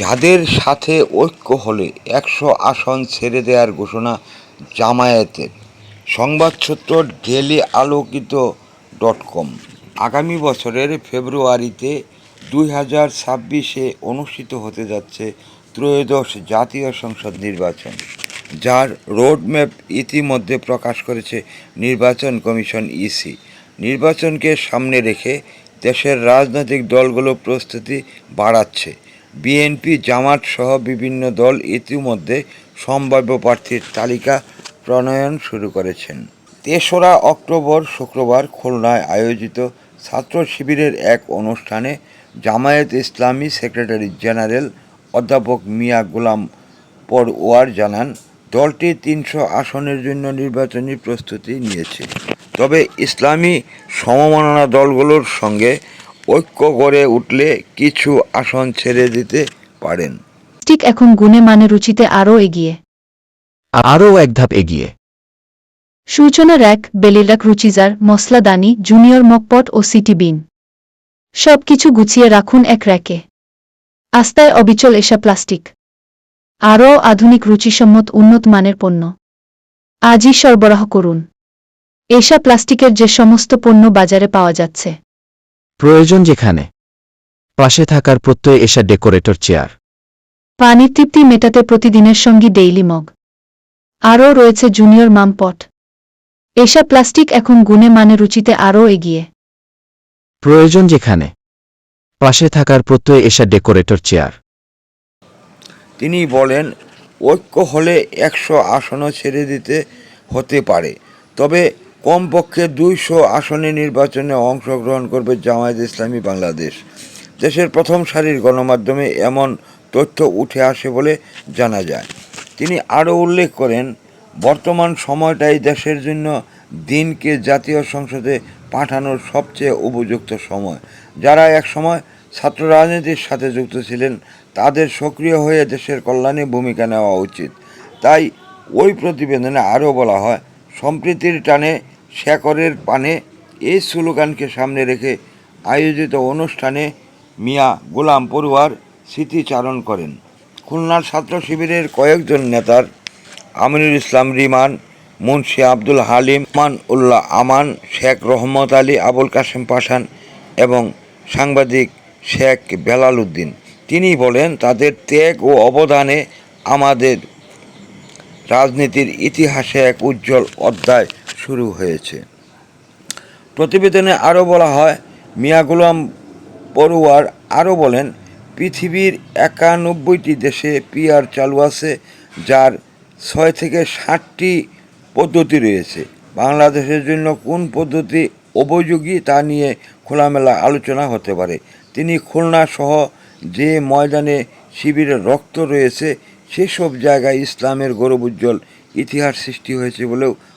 যাদের সাথে ঐক্য হলে একশো আসন ছেড়ে দেওয়ার ঘোষণা জামায়াতের। সংবাদসূত্র ডেলি আলোকিত ডট কম। আগামী বছরের ফেব্রুয়ারিতে দুই হাজার ছাব্বিশে অনুষ্ঠিত হতে যাচ্ছে ত্রয়োদশ জাতীয় সংসদ নির্বাচন, যার রোডম্যাপ ইতিমধ্যে প্রকাশ করেছে নির্বাচন কমিশন ইসি। নির্বাচনকে সামনে রেখে দেশের রাজনৈতিক দলগুলো প্রস্তুতি বাড়াচ্ছে। বিএনপি, জামাত সহ বিভিন্ন দল ইতিমধ্যে সম্ভাব্য প্রার্থীর তালিকা প্রণয়ন শুরু করেছেন। তেসরা অক্টোবর শুক্রবার খুলনায় আয়োজিত ছাত্র শিবিরের এক অনুষ্ঠানে জামায়াত ইসলামী সেক্রেটারি জেনারেল অধ্যাপক মিয়া গোলাম পরওয়ার জানান, দলটি তিনশো আসনের জন্য নির্বাচনী প্রস্তুতি নিয়েছে। তবে ইসলামী সমমাননা দলগুলোর সঙ্গে ঐক্য গড়ে উঠলে কিছু আসন ছেড়ে দিতে পারেন। ঠিক এখন গুণে মানে রুচিতে আরও এগিয়ে। আরও এক ধাপ এগিয়ে। সূচনা র্যাক বেলিলাক রুচিজার মশলাদানি জুনিয়র মকপট ও সিটি বিন। সব কিছু গুছিয়ে রাখুন এক র্যাকে। আস্তায় অবিচল এসা প্লাস্টিক। আরও আধুনিক রুচিসম্মত উন্নত মানের পণ্য। আজই সরবরাহ করুন। এসা প্লাস্টিকের যে সমস্ত পণ্য বাজারে পাওয়া যাচ্ছে। প্রয়োজন যেখানে। পাশে থাকার প্রত্যয় এসা ডেকোরেটর চেয়ার। পানির তৃপ্তি মেটাতে প্রতিদিনের সঙ্গী ডেইলি মগ। আরও রয়েছে জুনিয়র মামপট। এসা প্লাস্টিক এখন গুণে মানে রুচিতে আরও এগিয়ে। প্রয়োজন যেখানে। পাশে থাকার প্রত্যয় এসা ডেকোরেটর চেয়ার। তিনি বলেন ঐক্য হলে একশো আসনও ছেড়ে দিতে হতে পারে। তবে কমপক্ষে দুইশো আসনে নির্বাচনে অংশগ্রহণ করবে জামায়াত ইসলামী বাংলাদেশ। দেশের প্রথম সারির গণমাধ্যমে এমন তথ্য উঠে আসে বলে জানা যায়। তিনি আরও উল্লেখ করেন, বর্তমান সময়টাই দেশের জন্য দিনকে জাতীয় সংসদে পাঠানোর সবচেয়ে উপযুক্ত সময়। যারা একসময় ছাত্র রাজনীতির সাথে যুক্ত ছিলেন, তাদের সক্রিয় হয়ে দেশের কল্যাণে ভূমিকা নেওয়া উচিত। তাই ওই প্রতিবেদনে আরও বলা হয়, সম্প্রীতির টানে শেকরের পানে এই স্লোগানকে সামনে রেখে আয়োজিত অনুষ্ঠানে মিয়া গোলাম পড়ুয়ার স্মৃতিচারণ করেন। খুলনার ছাত্র শিবিরের কয়েকজন নেতার আমিনুল ইসলাম রিমান, মুন্সি আব্দুল হালিম মান উল্লাহ আমান, শেখ রহমত আলী, আবুল কাশেম পাশান এবং সাংবাদিক শেখ বেলাল উদ্দিন। তিনি বলেন, তাদের ত্যাগ ও অবদানে আমাদের রাজনীতির ইতিহাসে এক উজ্জ্বল অধ্যায় শুরু হয়েছে। প্রতিবেদনে আরও বলা হয়, মিয়া গোলাম পড়ুয়ার আরও বলেন, পৃথিবীর একানব্বইটি দেশে পিআর চালু আছে, যার ছয় থেকে ষাটটি পদ্ধতি রয়েছে। বাংলাদেশের জন্য কোন পদ্ধতি উপযোগী তা নিয়ে খোলামেলা আলোচনা হতে পারে। তিনি খুলনা সহ যে ময়দানে শিবিরের রক্ত রয়েছে, সেসব জায়গায় ইসলামের গৌরবোজ্জ্বল ইতিহাস সৃষ্টি হয়েছে বলেও